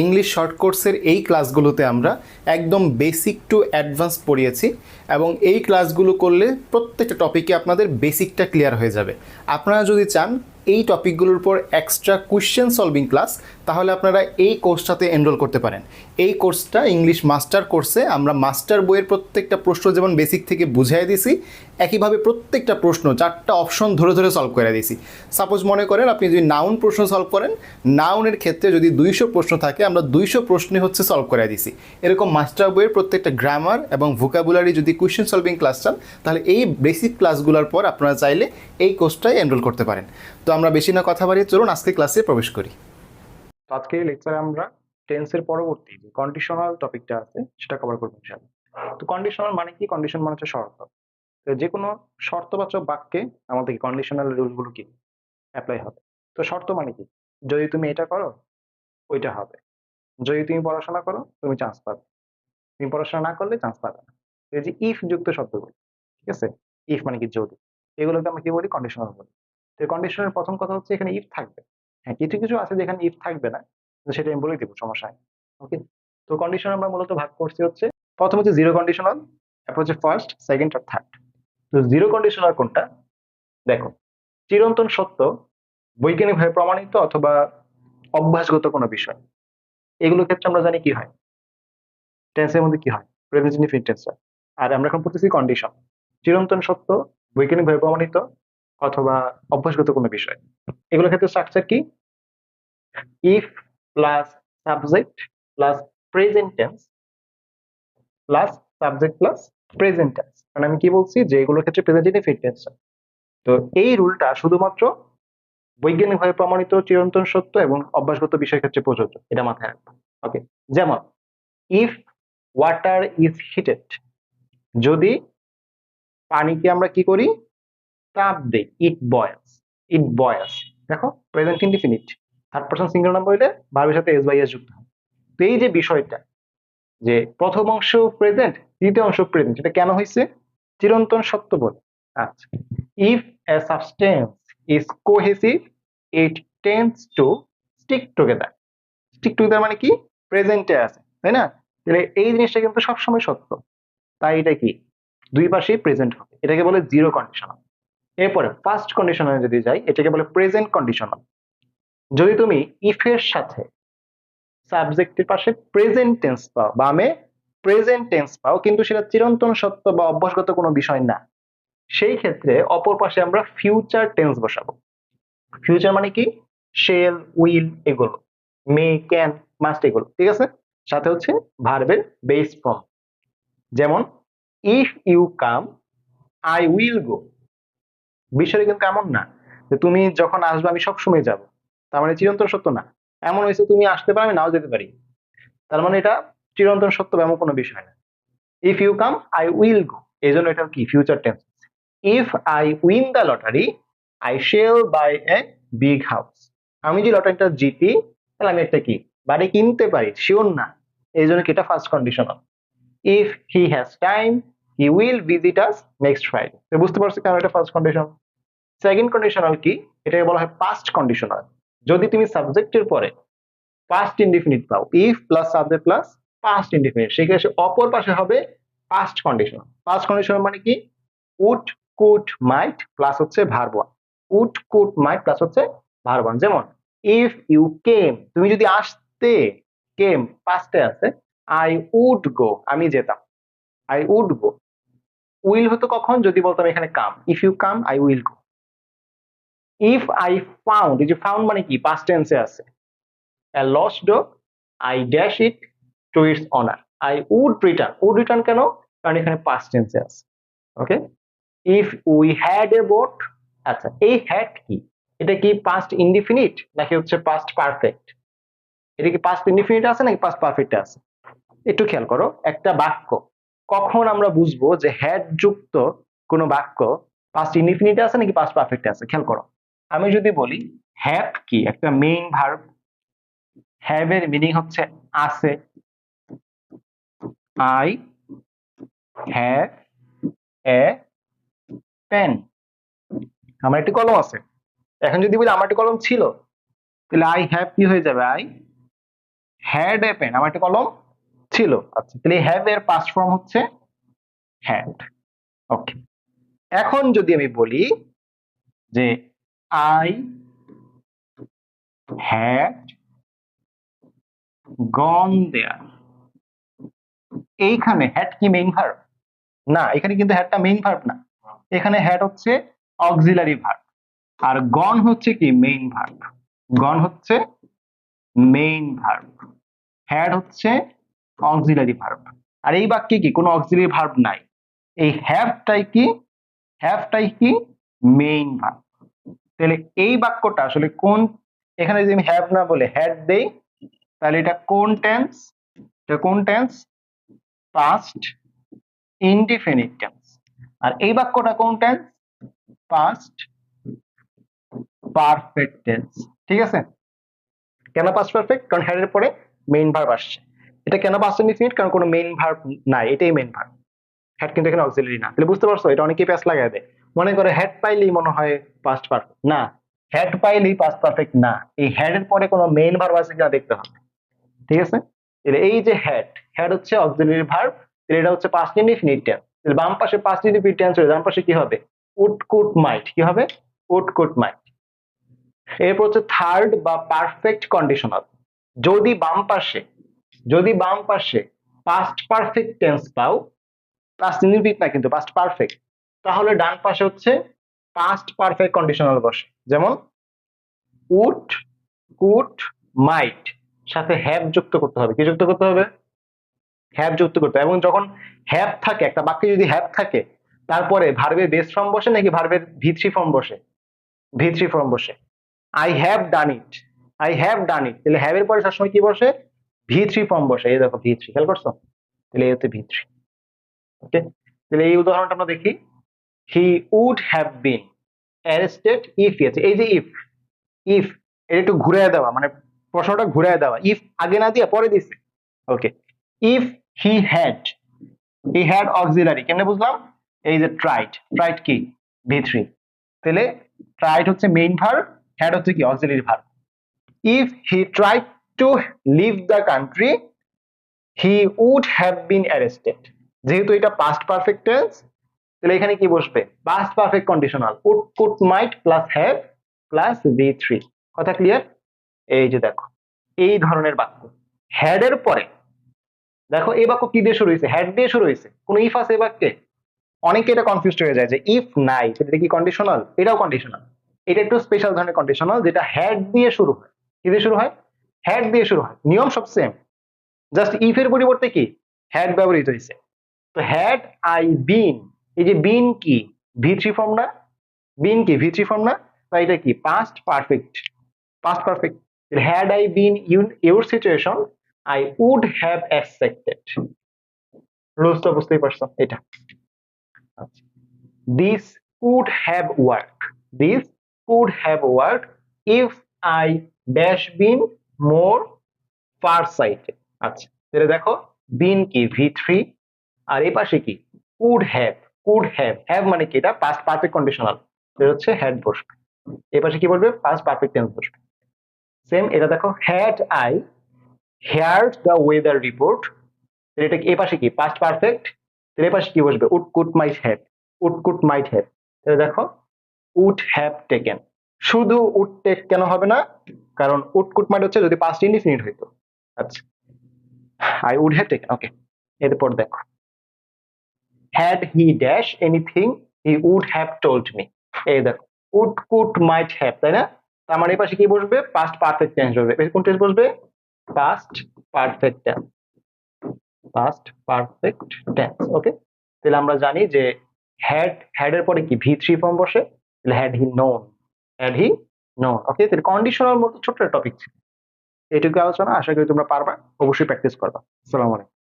English short কোর্সের এই ক্লাসগুলোতে আমরা একদম বেসিক টু অ্যাডভান্স পড়িয়েছি এবং এই ক্লাসগুলো করলে প্রত্যেকটা টপিকে আপনাদের বেসিকটা ক্লিয়ার হয়ে যাবে। আপনারা যদি চান এই টপিকগুলোর উপর এক্সট্রা কোয়েশ্চেন সলভিং ক্লাস তাহলে আপনারা এই কোর্সটাতে এনরোল করতে পারেন। এই কোর্সটা ইংলিশ মাস্টার কোর্সে আমরা মাস্টার বইয়ের প্রত্যেকটা প্রশ্ন যেমন বেসিক থেকে বুঝিয়ে দিছি, একইভাবে প্রত্যেকটা প্রশ্ন চারটা অপশন ধরে ধরে সলভ করে দিছি। সাপোজ মনে করেন আপনি যদি নাউন প্রশ্ন সলভ করেন নাউনের ক্ষেত্রে যদি দুইশো প্রশ্ন থাকে, আমরা দুইশো প্রশ্নে হচ্ছে সলভ করে দিছি। এরকম মাস্টার বইয়ের প্রত্যেকটা গ্রামার এবং ভোকাবুলারি যদি কোয়েশ্চেন সলভিং ক্লাস চান, তাহলে এই বেসিক ক্লাসগুলোর পর আপনারা চাইলে এই কোর্সটাই এনরোল করতে পারেন। তো আমরা বেশি না কথা বাড়িয়ে চলুন আজকে ক্লাসে প্রবেশ করি। আজকে লেকচারে আমরা টেন্সের পরবর্তী যে কন্ডিশনাল টপিকটা আছে, সেটা কভার করব ইনশাআল্লাহ। তো কন্ডিশনাল মানে কি? কন্ডিশন মানে হচ্ছে শর্ত। তো যে কোনো শর্তবাচক বাক্যে আমাদের কন্ডিশনাল রুলগুলো কি? অ্যাপ্লাই হবে। তো শর্ত মানে কি? যদি তুমি এটা করো, ওইটা হবে। যদি তুমি পড়াশোনা করো, তুমি চান্স পাবে। তুমি পড়াশোনা না করলে চান্স পাবে না। এই যে ইফ যুক্ত শব্দগুলো, ঠিক আছে? ইফ মানে কি যদি। এগুলোকে আমরা কি বলি? কন্ডিশনাল বলি। তো কন্ডিশনের প্রথম কথা হচ্ছে এখানে ইফ থাকবে। হ্যাঁ কিছু কিছু আছে যেখানে ইফ থাকবে না সেটা আমি বলে দিব, সমস্যা ওকে তো কন্ডিশন আমরা মূলত ভাগ করছি হচ্ছে, প্রথম হচ্ছে জিরো কন্ডিশনাল তারপর হচ্ছে ফার্স্ট সেকেন্ড আর থার্ড তো জিরো কন্ডিশনাল কোনটা? দেখো, চিরন্তন সত্য, বৈজ্ঞানিকভাবে প্রমাণিত অথবা অভ্যাসগত কোনো বিষয়, এগুলোর ক্ষেত্রে আমরা জানি কি হয়? টেন্সের মধ্যে কি হয়? প্রেজেন্ট ইনডিফিনিট টেন্স আর আমরা এখন পড়তেছি কন্ডিশন চিরন্তন সত্য, বৈজ্ঞানিকভাবে প্রমাণিত অথবা অভ্যাসগত কোনো বিষয়। এগুলোর ক্ষেত্রে স্ট্রাকচার কি? If plus subject plus present tense plus subject plus present tense মানে আমি কি বলছি? যে এগুলোর ক্ষেত্রে প্রেজেন্ট ইনডিফিনিট টেন্স তো এই রুলটা শুধুমাত্র বৈজ্ঞানিকভাবে প্রমাণিত, চিরন্তন সত্য এবং অভ্যাসগত বিষয়ের ক্ষেত্রে প্রযোজ্য। এটা মাথায় রাখব। ওকে যেমন ইফ ওয়াটার ইজ হিটেড যদি পানিকে আমরা কি করি? তাপ দেই ইট বয়েলস ইট বয়েলস দেখো present indefinite third person single number হইলে ভার্বের সাথে এস বাই এস যুক্ত হয়। তো এই যে বিষয়টা, যে প্রথম অংশ প্রেজেন্ট তৃতীয় অংশ প্রেজেন্ট এটা কেন হয়েছে চিরন্তন সত্য বলে। আচ্ছা if a substance is cohesive it tends to stick together stick together মানে কি? প্রেজেন্টে আছে, তাই না? তাহলে এই জিনিসটা কিন্তু সবসময় সত্য। তাই এটা কি? দুই পাশেই প্রেজেন্ট হবে। এটাকে বলে জিরো কন্ডিশনাল এরপরে ফার্স্ট কন্ডিশনালে যদি যাই, এটাকে বলে প্রেজেন্ট কন্ডিশনাল যদি তুমি ইফের সাথে সাবজেক্টের পাশে প্রেজেন্ট টেন্স পাও বা বামে প্রেজেন্ট টেন্স পাও, কিন্তু সেটা চিরন্তন সত্য বা অভ্যাসগত কোনো বিষয় না, সেই ক্ষেত্রে অপর পাশে আমরা ফিউচার টেন্স বসাবো। ফিউচার মানে কি? শেল উইল এগুলো মে ক্যান মাস্ট এগুলো, ঠিক আছে? সাথে হচ্ছে ভার্বের বেস ফর্ম যেমন if you come I will go বিষয়টা কিন্তু এমন না যে তুমি যখন আসবে, আমি সবসময় যাব। তার মানে চিরন্তন সত্য না। এমন হয়েছে তুমি আসতে পারো, আমি নাও যেতে পারি। তার মানে এটা চিরন্তন সত্য এমন কোনো বিষয় না। If you come I will go এই জন্য এটা কি? Future tense if I win the lottery I shall buy a big house আমি যে লটারিটা জিতি, তাহলে আমি একটা কি? বাড়ি কিনতে পারি। শিওর না। এই জন্য কি এটা first conditional if he has time he will visit us next Friday বুঝতে পারছ কেন এটা ফার্স্ট কন্ডিশন সেকেন্ড কন্ডিশনাল কি? এটাকে বলা হয় পাস্ট কন্ডিশনাল যদি তুমি সাবজেক্টের পরে পাস্ট ইনডিফিনিট পাও if plus subject plus past indefinite সেক্ষেত্রে অপর পাশে হবে পাস্ট কন্ডিশন পাস্ট কন্ডিশন মানে কি? উড কুড মাইট প্লাস হচ্ছে verb one would could might plus হচ্ছে ভার্ব ওয়ান যেমন ইফ ইউ কেম তুমি যদি আসতে কেম পাস্টে আছে আই উড গো আমি যেতাম। আই উড গো উইল হতো কখন? যদি বলতাম এখানে come. If you come, I will go. If I found, এই যে ফাউন্ড মানে কি? পাস্ট টেন্সে আছে। A lost dog I dash it to its owner I would return would return কেন? কারণ এখানে পাস্ট টেন্সে আছে। Okay if we had a boat আচ্ছা এই হ্যাড কি? এটা কি পাস্ট ইনডিফিনিট নাকি হচ্ছে পাস্ট পারফেক্ট এটা কি পাস্ট ইনডিফিনিট আছে, নাকি পাস্ট পারফেক্ট আছে? একটু খেয়াল করো, একটা বাক্য। কখন আমরা বুঝব যে had যুক্ত কোনো বাক্য past indefinite আছে নাকি পাস্ট perfect আছে? খেয়াল করো। আমি যদি বলি হ্যাভ কি? একটা মেইন ভার্ব হ্যাভ এর মিনিং হচ্ছে আছে। আই হ্যাভ এ পেন আমার একটি কলম আছে। এখন যদি বলি আমার একটি কলম ছিল, তাহলে আই হ্যাভ কি হয়ে যাবে? আই হ্যাড এ পেন আমার একটা কলম ছিল। আচ্ছা তাহলে হ্যাভ এর পাস্ট ফর্ম হচ্ছে হ্যাড ওকে এখন যদি আমি বলি যে আই হ্যাড গন দেয়ার এইখানে হ্যাড কি মেইন ভার্ব না, এখানে কিন্তু হ্যাডটা মেইন ভার্ব না। এখানে হ্যাড হচ্ছে অক্সিলারি ভার্ব আর গন হচ্ছে কি মেইন ভার্ব গন হচ্ছে মেইন ভার্ব হ্যাড হচ্ছে অক্সিলারি ভার্ব আর এই বাক্যে কি? কোনো অক্সিলারি ভার্ব নাই। এই হ্যাভটাই কি? হ্যাভটাই কি? মেইন ভার্ব তাহলে এই বাক্যটা আসলে কোন? এখানে যদি আমি হ্যাভ না বলে হ্যাড দেই, তাহলে এটা কোন টেন্স এটা কোন টেন্স পাস্ট ইনডিফিনিট টেন্স আর এই বাক্যটা কোন টেন্স পাস্ট পারফেক্ট টেন্স ঠিক আছে? কেন পাস্ট পারফেক্ট কারণ হ্যাড এর পরে মেইন ভার্ব আসছে। এটা কেন পাস্ট ইনডিফিনিট কারণ কোনো মেইন ভার্ব নাই, এটাই মেইন ভার্ব হ্যাড কিন্তু এখানে অক্সিলারি না। তাহলে বুঝতে পারছ? এটা অনেকেই প্যাস লাগায় দেয়। মনে করে হ্যাড পাইলেই মনে হয় পাস্ট পারফেক্ট না হ্যাড পাইলেই পাস্ট পারফেক্ট না। এই হ্যাড এর পরে কোনো মেইন ভার্ব আছে কিনা দেখতে হবে। ঠিক আছে? তাহলে এই যে হ্যাড হ্যাড হচ্ছে অক্সিলারি ভার্ব তাহলে এটা হচ্ছে পাস্ট ইনডিফিনিট টেন্স তাহলে বাম পাশে পাস্ট ইনডিফিনিট টেন্স হলে ডান পাশে কি হবে? উড কুড মাইট কি হবে? উড কুড মাইট এরপর হচ্ছে থার্ড বা পারফেক্ট কন্ডিশনাল যদি বাম পাশে যদি বাম পাশে পাস্ট পারফেক্ট টেন্স পাও পাস্ট ইনডিফিনিট না কিন্তু পাস্ট পারফেক্ট তাহলে ডান পাশে হচ্ছে পাস্ট পারফেক্ট কন্ডিশনাল বসে। যেমন উড কুড মাইট সাথে হ্যাভ যুক্ত করতে হবে। কি যুক্ত করতে হবে? হ্যাভ যুক্ত করতে হবে। এবং যখন হ্যাভ থাকে, একটা বাক্যে যদি হ্যাভ থাকে, তারপরে ভার্বের বেস ফর্ম বসে নাকি ভার্বের ভি থ্রি ফর্ম বসে? ভি থ্রি ফর্ম বসে। I have done it I have done it তাহলে হ্যাভ এর পরে সবসময় কি বসে? ভি থ্রি ফর্ম বসে, এই দেখো ভি থ্রি খেয়াল করছ? তাহলে এই হচ্ছে ভি থ্রি ওকে তাহলে এই উদাহরণটা আমরা দেখি। He would have been arrested if আছে এই যে ইফ ইফ এটা একটু ঘুরে দেওয়া মানে প্রশ্নটা ঘুরে দেওয়া। ইফ আগে না দিয়ে পরে দিছে okay if he had he had auxiliary কেমনে বুঝলাম? এই যে ট্রাইড ট্রাইড কি? ভি থ্রি তাহলে ট্রাইড হচ্ছে মেইন ভার্ব হ্যাড হচ্ছে কি? Auxiliary verb if he tried to leave the country he would have been arrested যেহেতু এটা পাস্ট পারফেক্ট টেন্স তাহলে এখানে কি বসবে? Perfect conditional would could might plus have plus V three কথা ক্লিয়ার এই যে দেখো, এই ধরনের বাক্য। হ্যাড এর পরে, দেখো এই বাক্য কি দিয়ে শুরু হয়েছে? হ্যাড দিয়ে শুরু হয়েছে। কোন ইফ আছে এই বাক্যে? অনেকে এটা কনফিউজড হয়ে যায় যে ইফ নাই এটা কি কন্ডিশনাল এটাও কন্ডিশনাল এটা একটু স্পেশাল ধরনের কন্ডিশনাল যেটা হ্যাড দিয়ে শুরু হয়। কি দিয়ে শুরু হয়? হ্যাড দিয়ে শুরু হয়। নিয়ম সব সেম জাস্ট ইফ এর পরিবর্তে কি? হ্যাড ব্যবহৃত হয়েছে। তো হ্যাড আই বিন এই যে বিন কি? ভি থ্রি ফর্ম না? বিন কি? ভি থ্রি ফর্ম না? তাই এটা কি? Past perfect past perfect had I been in your situation I would have accepted রুলসটা বুঝতেই পারছ, এটা। This would have work this would have work if I dash been more far sighted আচ্ছা তাহলে দেখো, বিন কি? V three. আর এই পাশে কি? Would have would have. Have মানে কি? এটা পাস্ট পারফেক্ট কন্ডিশনাল এটা হচ্ছে হ্যাড বসবে। এই পাশে কি বলবে পাস্ট পারফেক্ট টেন্স বসবে। সেম এটা দেখো had I heard the weather report এটা কি? এই পাশে কি? পাস্ট পারফেক্ট এর পাশে কি বসবে? Would could might have would could might have তাহলে দেখো উড হ্যাভ টেকেন শুধু উড টেক কেন হবে না? কারণ উড কুড মাইট হচ্ছে যদি পাস্ট ইনডিফিনিট হইতো আচ্ছা। I would have taken okay এরপর দেখো। Had he dash anything he would have told me এই দেখো উড কুড মাইট হ্যাভ তাই না? তার মানে এই পাশে কি বসবে? পাস্ট পারফেক্ট টেন্স বসবে। কোন টেন্স বসবে? Past perfect tense past perfect tense okay তাহলে আমরা জানি যে হ্যাড হ্যাড এর পরে কি? ভি থ্রি ফর্ম বসে। তাহলে had he known had he known okay তাহলে কন্ডিশনাল মতো ছোট্ট টপিক ছিল। এটুকু আলোচনা, আশা করি তোমরা পারবা। অবশ্যই প্র্যাকটিস করবা। আসসালামু আলাইকুম।